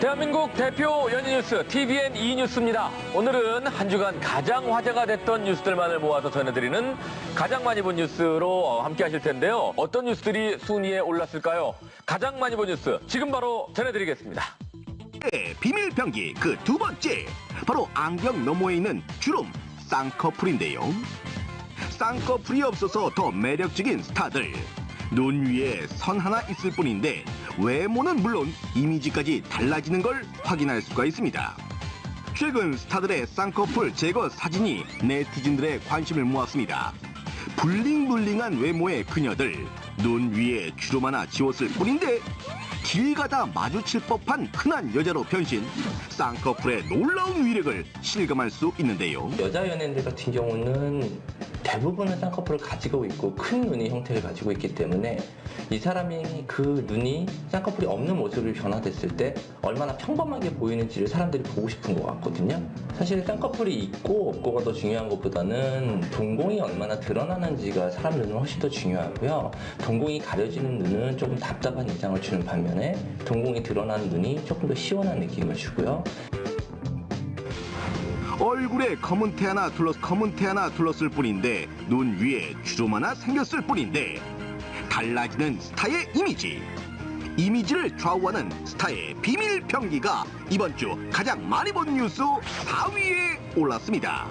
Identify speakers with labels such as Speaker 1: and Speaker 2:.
Speaker 1: 대한민국 대표 연예 뉴스 TVN E 뉴스입니다. 오늘은 한 주간 가장 화제가 됐던 뉴스들만을 모아서 전해드리는 가장 많이 본 뉴스로 함께 하실 텐데요. 어떤 뉴스들이 순위에 올랐을까요? 가장 많이 본 뉴스 지금 바로 전해드리겠습니다.
Speaker 2: 의 비밀 병기 그 두 번째 바로 안경 너머에 있는 주름 쌍꺼풀인데요. 쌍꺼풀이 없어서 더 매력적인 스타들 눈 위에 선 하나 있을 뿐인데 외모는 물론 이미지까지 달라지는 걸 확인할 수가 있습니다. 최근 스타들의 쌍꺼풀 제거 사진이 네티즌들의 관심을 모았습니다. 블링블링한 외모의 그녀들 눈 위에 주름 하나 지웠을 뿐인데 길 가다 마주칠 법한 흔한 여자로 변신 쌍꺼풀의 놀라운 위력을 실감할 수 있는데요.
Speaker 3: 여자 연예인들 같은 경우는 대부분은 쌍꺼풀을 가지고 있고 큰 눈의 형태를 가지고 있기 때문에 이 사람이 그 눈이 쌍꺼풀이 없는 모습으로 변화됐을 때 얼마나 평범하게 보이는지를 사람들이 보고 싶은 것 같거든요. 사실 쌍꺼풀이 있고 없고가 더 중요한 것보다는 동공이 얼마나 드러나는지가 사람 눈은 훨씬 더 중요하고요. 동공이 가려지는 눈은 조금 답답한 인상을 주는 반면에 동공이 드러나는 눈이 조금 더 시원한 느낌을 주고요.
Speaker 2: 얼굴에 검은 태 하나 둘렀 검은 태 하나 둘렀을 뿐인데 눈 위에 주름 하나 생겼을 뿐인데 달라지는 스타의 이미지 이미지를 좌우하는 스타의 비밀 병기가 이번 주 가장 많이 본 뉴스 4위에 올랐습니다.